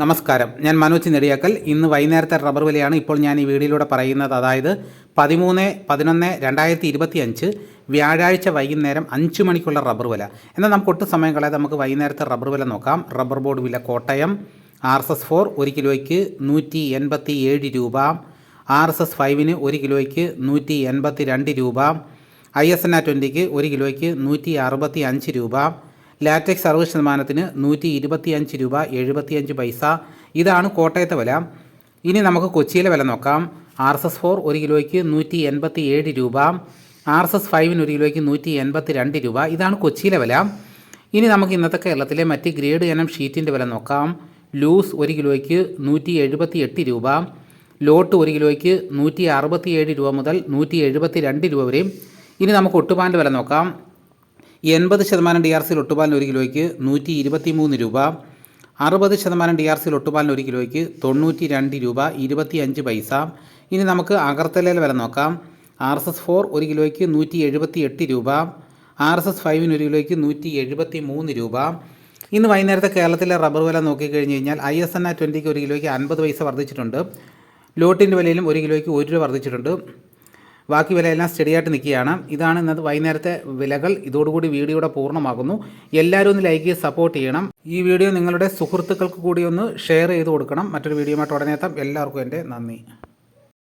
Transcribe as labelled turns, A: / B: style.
A: നമസ്കാരം. ഞാൻ മനോജ് നെടിയാക്കൽ. ഇന്ന് വൈകുന്നേരത്തെ റബ്ബർ വിലയാണ് ഇപ്പോൾ ഞാൻ ഈ വീഡിയോയിലൂടെ പറയുന്നത്. അതായത് പതിമൂന്ന് പതിനൊന്ന് രണ്ടായിരത്തി ഇരുപത്തി അഞ്ച് വ്യാഴാഴ്ച വൈകുന്നേരം അഞ്ച് മണിക്കുള്ള റബ്ബർ വില. എന്നാൽ നമുക്ക് ഒട്ടും സമയം കളയാതെ നമുക്ക് വൈകുന്നേരത്തെ റബ്ബർ വില നോക്കാം. റബ്ബർ ബോർഡ് വില Kottayam R S S four ഒരു കിലോയ്ക്ക് നൂറ്റി എൺപത്തി ഏഴ് രൂപ. ആർ എസ് എസ് ഫൈവിന് ഒരു കിലോയ്ക്ക് നൂറ്റി എൺപത്തി രണ്ട് രൂപ. ഐ എസ് എൻ ആ ട്വന്റിക്ക് ഒരു കിലോയ്ക്ക് നൂറ്റി അറുപത്തി അഞ്ച് രൂപ. ലാറ്റക്സ് അറുപത് ശതമാനത്തിന് നൂറ്റി ഇരുപത്തിയഞ്ച് രൂപ എഴുപത്തിയഞ്ച് പൈസ. ഇതാണ് കോട്ടയത്തെ വില. ഇനി നമുക്ക് കൊച്ചിയിലെ വില നോക്കാം. ആർ എസ് എസ് ഫോർ ഒരു കിലോയ്ക്ക് നൂറ്റി എൺപത്തി ഏഴ് രൂപ. ആർ എസ് എസ് ഫൈവിന് ഒരു കിലോയ്ക്ക് നൂറ്റി എൺപത്തി രണ്ട് രൂപ. ഇതാണ് കൊച്ചിയിലെ വില. ഇനി നമുക്ക് ഇന്നത്തെ കേരളത്തിലെ മറ്റ് ഗ്രേഡ് ഇനം ഷീറ്റിന്റെ വില നോക്കാം. ലൂസ് ഒരു കിലോയ്ക്ക് നൂറ്റി എഴുപത്തി എട്ട് രൂപ. ലോട്ട് ഒരു കിലോയ്ക്ക് നൂറ്റി അറുപത്തി ഏഴ് രൂപ മുതൽ നൂറ്റി എഴുപത്തി രണ്ട് രൂപ വരെയും ഇനി നമുക്ക് ഒട്ടുപാന്റെ വില നോക്കാം. എൺപത് ശതമാനം ഡി ആർ സിയിൽ ഒട്ടുപാലിന് ഒരു കിലോയ്ക്ക് നൂറ്റി ഇരുപത്തി മൂന്ന് രൂപ അറുപത് ശതമാനം ഡി ആർ സിയിൽ ഒട്ടുപാലിന് ഒരു കിലോയ്ക്ക് തൊണ്ണൂറ്റി രണ്ട് രൂപ ഇരുപത്തി അഞ്ച് പൈസ. ഇനി നമുക്ക് അകർത്തലയിൽ വില നോക്കാം. ആർ എസ് എസ് ഫോർ ഒരു കിലോയ്ക്ക് നൂറ്റി എഴുപത്തി എട്ട് രൂപ ആർ എസ് എസ് ഫൈവിന് ഒരു കിലോയ്ക്ക് നൂറ്റി എഴുപത്തി മൂന്ന് രൂപ. ഇന്ന് വൈകുന്നേരത്തെ കേരളത്തിലെ റബ്ബർ വില നോക്കിക്കഴിഞ്ഞ് കഴിഞ്ഞാൽ ഐ എസ് എൻ ആ ട്വന്റിക്ക് ഒരു കിലോയ്ക്ക് അൻപത് പൈസ വർദ്ധിച്ചിട്ടുണ്ട്. ലോട്ടിന്റെ വിലയിലും ഒരു കിലോയ്ക്ക് ഒരു രൂപ വർദ്ധിച്ചിട്ടുണ്ട്. ബാക്കി വിലയെല്ലാം സ്റ്റഡിയായിട്ട് നിൽക്കുകയാണ്. ഇതാണ് ഇന്നത്തെ വൈകുന്നേരത്തെ വിലകൾ. ഇതോടുകൂടി വീഡിയോയുടെ പൂർണമാകുന്നു. എല്ലാവരും ഒന്ന് ലൈക്ക് ചെയ്ത് സപ്പോർട്ട് ചെയ്യണം. ഈ വീഡിയോ നിങ്ങളുടെ സുഹൃത്തുക്കൾക്ക് കൂടി ഒന്ന് ഷെയർ ചെയ്ത് കൊടുക്കണം. മറ്റൊരു വീഡിയോയുമായിട്ട് ഉടനെ എല്ലാവർക്കും എന്റെ നന്ദി.